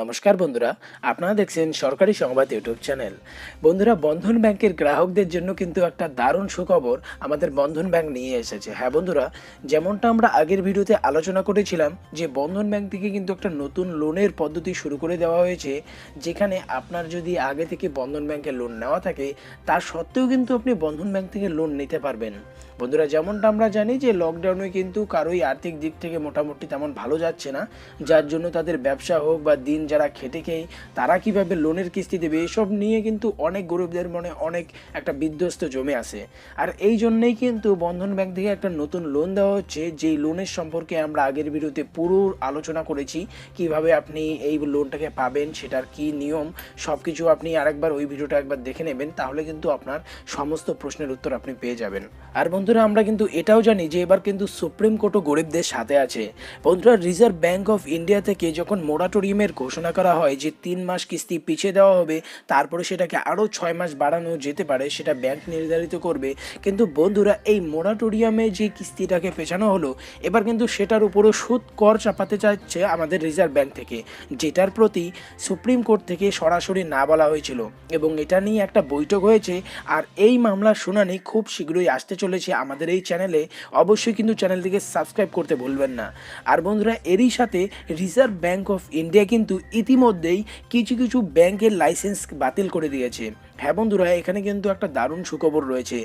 নমস্কার বন্ধুরা, আপনারা দেখছেন সরকারি সংবাদ ইউটিউব চ্যানেল। বন্ধুরা, বন্ধন ব্যাংকের গ্রাহকদের জন্য কিন্তু একটা দারুণ সুখবর আমাদের বন্ধন ব্যাংক নিয়ে এসেছে। হ্যাঁ বন্ধুরা, যেমনটা আমরা আগের ভিডিওতে আলোচনা করেছিলাম যে বন্ধন ব্যাংক থেকে কিন্তু একটা নতুন লোনের পদ্ধতি শুরু করে দেওয়া হয়েছে, যেখানে আপনার যদি আগে থেকে বন্ধন ব্যাংকে লোন নেওয়া থাকে তার সত্ত্বেও কিন্তু আপনি বন্ধন ব্যাংক থেকে লোন নিতে পারবেন। বন্ধুরা, যেমনটা আমরা জানি যে লকডাউনে কিন্তু কারোই আর্থিক দিক থেকে মোটামুটি তেমন ভালো যাচ্ছে না, যার জন্য তাদের ব্যবসা হোক বা দিন যারা খেটে খেয়ে, তারা কীভাবে লোনের কিস্তি দেবে, এসব নিয়ে কিন্তু অনেক গরিবদের মনে অনেক একটা বিধ্বস্ত জমে আসে আর এই জন্যেই কিন্তু বন্ধন ব্যাংক থেকে একটা নতুন লোন দেওয়া হচ্ছে, যেই লোনের সম্পর্কে আমরা আগের ভিডিওতে পুরো আলোচনা করেছি, কীভাবে আপনি এই লোনটাকে পাবেন, সেটার কি নিয়ম সব কিছু আপনি আরেকবার ওই ভিডিওটা একবার দেখে নেবেন, তাহলে কিন্তু আপনার সমস্ত প্রশ্নের উত্তর আপনি পেয়ে যাবেন। আর বন্ধুরা, আমরা কিন্তু এটাও জানি যে এবার কিন্তু সুপ্রিম কোর্টও গরিবদের সাথে আছে। বন্ধুরা, রিজার্ভ ব্যাংক অফ ইন্ডিয়া থেকে যখন মোরাটোরিয়ামের ঘোষণা করা হয় যে তিন মাস কিস্তি পিছিয়ে দেওয়া হবে, তারপরে সেটাকে আরও ছয় মাস বাড়ানো যেতে পারে, সেটা ব্যাংক নির্ধারিত করবে। কিন্তু বন্ধুরা, এই মোরাটোরিয়ামে যে কিস্তিটাকে পেছানো হলো, এবার কিন্তু সেটার উপরও সুদ কর চাপাতে চাচ্ছে আমাদের রিজার্ভ ব্যাংক থেকে, যেটার প্রতি সুপ্রিম কোর্ট থেকে সরাসরি না বলা হয়েছিল। এবং এটা নিয়ে একটা বৈঠক হয়েছে, আর এই মামলার শুনানি খুব শীঘ্রই আসতে চলেছে আমাদের এই চ্যানেলে। অবশ্যই কিন্তু চ্যানেলটিকে সাবস্ক্রাইব করতে ভুলবেন না। আর বন্ধুরা, এরই সাথে রিজার্ভ ব্যাংক অফ ইন্ডিয়া কিন্তু ইতিমধ্যেই কিছু কিছু ব্যাংকের লাইসেন্স বাতিল করে দিয়েছে। হ্যাঁ বন্ধুরা, এখানে কিন্তু একটা দারুণ সুখবর রয়েছে।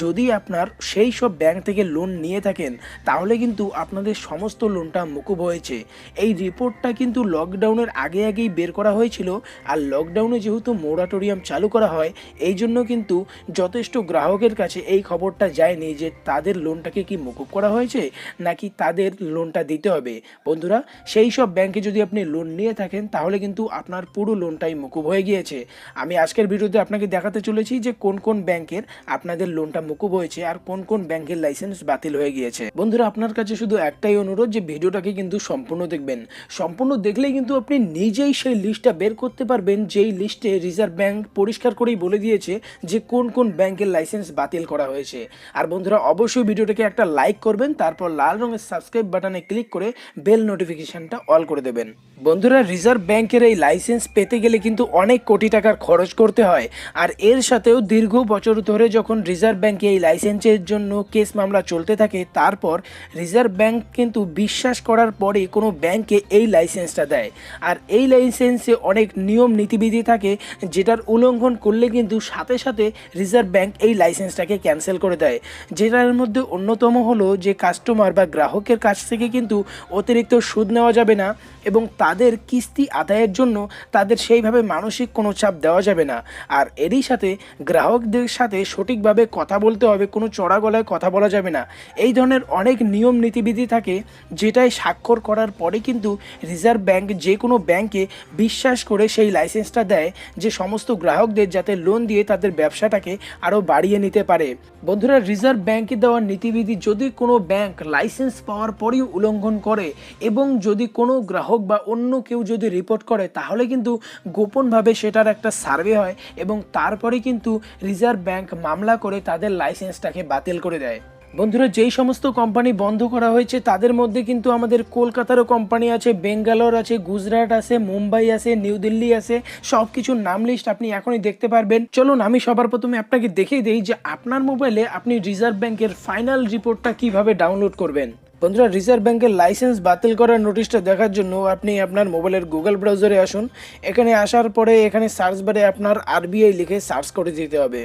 যদি আপনার সেই সব ব্যাংক থেকে লোন নিয়ে থাকেন, তাহলে কিন্তু আপনাদের সমস্ত লোনটা মুকুব হয়েছে। এই রিপোর্টটা কিন্তু লকডাউনের আগে আগেই বের করা হয়েছিল, আর লকডাউনে যেহেতু মোরাটোরিয়াম চালু করা হয়, এই জন্য কিন্তু যথেষ্ট গ্রাহকের কাছে এই খবরটা যায়নি যে তাদের লোনটাকে কি মুকুব করা হয়েছে, নাকি তাদের লোনটা দিতে হবে। বন্ধুরা, সেই সব ব্যাংকে যদি আপনি লোন নিয়ে থাকেন, তাহলে কিন্তু আপনার পুরো লোনটাই মুকুব হয়ে গিয়েছে। আমি আজকের ভিডিওতে আপনাকে দেখাতে চলেছি যে কোন কোন ব্যাংকের আপনাদের লোনটা মুকুব হয়েছে আর কোন কোন ব্যাংকের লাইসেন্স বাতিল হয়ে গিয়েছে। বন্ধুরা, আপনার কাছে শুধু একটাই অনুরোধ যে ভিডিওটাকে কিন্তু সম্পূর্ণ দেখবেন। সম্পূর্ণ দেখলেই কিন্তু আপনি নিজেই সেই লিস্টটা বের করতে পারবেন যেই লিস্টে রিজার্ভ ব্যাংক পরিষ্কার করেই বলে দিয়েছে যে কোন কোন ব্যাংকের লাইসেন্স বাতিল করা হয়েছে। আর বন্ধুরা, অবশ্যই ভিডিওটাকে একটা লাইক করবেন, তারপর লাল রঙের সাবস্ক্রাইব বাটনে ক্লিক করে বেল নোটিফিকেশনটা অল করে দেবেন। বন্ধুরা রিজার্ভ ব্যাংকের এই লাইসেন্স পেতে গেলে কিন্তু অনেক কোটি টাকার খরচ করতে হয়। আর এর সাথেও দীর্ঘ বছর ধরে যখন রিজার্ভ ব্যাংকে এই লাইসেন্সের জন্য কেস মামলা চলতে থাকে, তারপর রিজার্ভ ব্যাংক কিন্তু বিশ্বাস করার পরে কোনো ব্যাংকে এই লাইসেন্সটা দেয়। আর এই লাইসেন্সে অনেক নিয়ম, নীতিবিধি থাকে, যেটার উল্লঙ্ঘন করলে কিন্তু সাথে সাথে রিজার্ভ ব্যাংক এই লাইসেন্সটাকে ক্যান্সেল করে দেয়। যেটার মধ্যে অন্যতম হলো যে কাস্টমার বা গ্রাহকের কাছ থেকে কিন্তু অতিরিক্ত সুদ নেওয়া যাবে না এবং তাদের কিস্তি আদায়ের জন্য তাদের সেইভাবে মানসিক কোনো চাপ দেওয়া যাবে না। আর এরই সাথে গ্রাহকদের সাথে সঠিকভাবে কথা বলতে হবে, কোনো চড়া গলায় কথা বলা যাবে না। এই ধরনের অনেক নিয়ম, নীতিবিধি থাকে যেটাই স্বাক্ষর করার পরে কিন্তু রিজার্ভ ব্যাংক যে কোনো ব্যাংকে বিশ্বাস করে সেই লাইসেন্সটা দেয় যে সমস্ত গ্রাহকদের যাতে লোন দিয়ে তাদের ব্যবসাটাকে আরও বাড়িয়ে নিতে পারে। বন্ধুরা, রিজার্ভ ব্যাংকে দেওয়া নীতিবিধি যদি কোনো ব্যাংক লাইসেন্স পাওয়ার পরেই উল্লঙ্ঘন করে এবং যদি কোনো গ্রাহক বা অন্য কেউ যদি রিপোর্ট করে, তাহলে কিন্তু গোপনভাবে সেটার একটা সার্ভে হয় এবং তারপরে কিন্তু রিজার্ভ ব্যাংক মামলা করে তাদের লাইসেন্সটাকে বাতিল করে দেয়। বন্ধুরা, যেই সমস্ত কোম্পানি বন্ধ করা হয়েছে, তাদের মধ্যে কিন্তু আমাদের কলকাতারও কোম্পানি আছে, বেঙ্গালোর আছে, গুজরাট আছে, মুম্বাই আছে, নিউ দিল্লি আছে সব কিছুর নাম লিস্ট আপনি এখনই দেখতে পারবেন। চলুন, আমি সবার প্রথমে আপনাকে দেখিয়ে দিই যে আপনার মোবাইলে আপনি রিজার্ভ ব্যাংকের ফাইনাল রিপোর্টটা কীভাবে ডাউনলোড করবেন। বন্ধুরা রিজার্ভ ব্যাংকের লাইসেন্স বাতিল করার নোটিশটা দেখার জন্য আপনি আপনার মোবাইলের গুগল ব্রাউজারে আসুন। এখানে আসার পরে এখানে সার্চ বারে আপনার আরবিআই লিখে সার্চ করে দিতে হবে।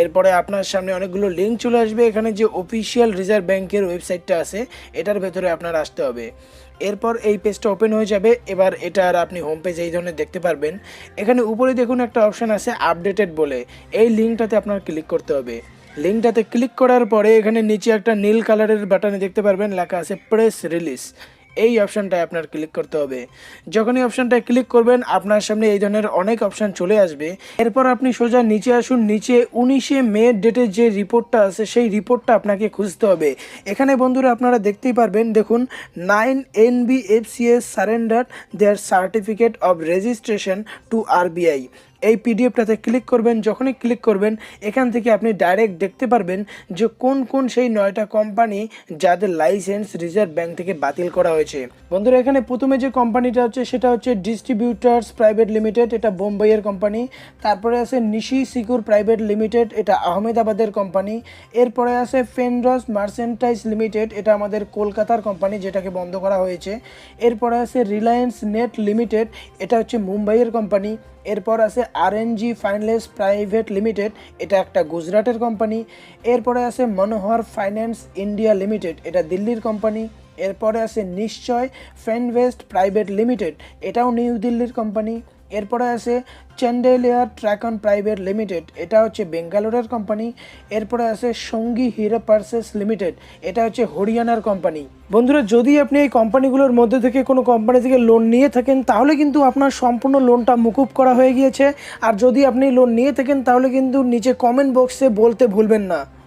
এরপরে আপনার সামনে অনেকগুলো লিঙ্ক চলে আসবে। এখানে যে অফিসিয়াল রিজার্ভ ব্যাংকের ওয়েবসাইটটা আছে, এটার ভেতরে আপনার আসতে হবে। এরপর এই পেজটা ওপেন হয়ে যাবে। এবার এটার আপনি হোম পেজ এই ধরনের দেখতে পারবেন। এখানে উপরে দেখুন একটা অপশান আছে আপডেটেড বলে। এই লিঙ্কটাতে আপনার ক্লিক করতে হবে। লিঙ্কটাতে ক্লিক করার পরে এখানে নিচে একটা নীল কালারের বাটনে দেখতে পারবেন, লেখা আছে প্রেস রিলিজ এই অপশানটায় আপনার ক্লিক করতে হবে। যখন এই অপশানটায় ক্লিক করবেন, আপনার সামনে এই ধরনের অনেক অপশান চলে আসবে। এরপর আপনি সোজা নিচে আসুন, নিচে উনিশে মে ডেটের যে রিপোর্টটা আছে, সেই রিপোর্টটা আপনাকে খুঁজতে হবে। এখানে বন্ধুরা আপনারা দেখতেই পারবেন, দেখুন nine N B F C S surrender their certificate of registration to RBI এই পিডিএফটাতে ক্লিক করবেন, যখনই ক্লিক করবেন, এখান থেকে আপনি ডাইরেক্ট দেখতে পারবেন যে কোন কোন সেই নয়টা কোম্পানি যাদের লাইসেন্স রিজার্ভ ব্যাংক থেকে বাতিল করা হয়েছে। বন্ধুরা, এখানে প্রথমে যে কোম্পানিটা হচ্ছে, সেটা হচ্ছে ডিস্ট্রিবিউটার্স প্রাইভেট লিমিটেড এটা বোম্বাইয়ের কোম্পানি তারপরে আছে নিশি সিকিউর প্রাইভেট লিমিটেড এটা আহমেদাবাদের কোম্পানি এরপরে আছে ফেনরস মার্সেন্টাইজ লিমিটেড এটা আমাদের কলকাতার কোম্পানি যেটাকে বন্ধ করা হয়েছে। এরপরে আছে রিলায়েন্স নেট লিমিটেড এটা হচ্ছে মুম্বাইয়ের কোম্পানি এরপর আছে আর আরএনজি ফাইনলেস প্রাইভেট লিমিটেড এটা একটা গুজরাটের কোম্পানি এরপরে আছে মনোহর ফাইন্যান্স ইন্ডিয়া লিমিটেড এটা দিল্লির কোম্পানি এরপরে আছে নিশ্চয় ফেনভেস্ট প্রাইভেট লিমিটেড, এটাও নিউ দিল্লির কোম্পানি এরপরে আছে চ্যান্ডেলিয়ার ট্র্যাকন প্রাইভেট লিমিটেড এটা হচ্ছে বেঙ্গালোরের কোম্পানি এরপরে আছে সঙ্গী হিরো পার্সেস লিমিটেড, এটা হচ্ছে হরিয়ানার কোম্পানি বন্ধুরা, যদি আপনি এই কোম্পানিগুলোর মধ্যে থেকে কোনো কোম্পানি থেকে লোন নিয়ে থাকেন, তাহলে কিন্তু আপনার সম্পূর্ণ লোনটা মুকুব করা হয়ে গিয়েছে। আর যদি আপনি লোন নিয়ে থাকেন, তাহলে কিন্তু নিচে কমেন্ট বক্সে বলতে ভুলবেন না।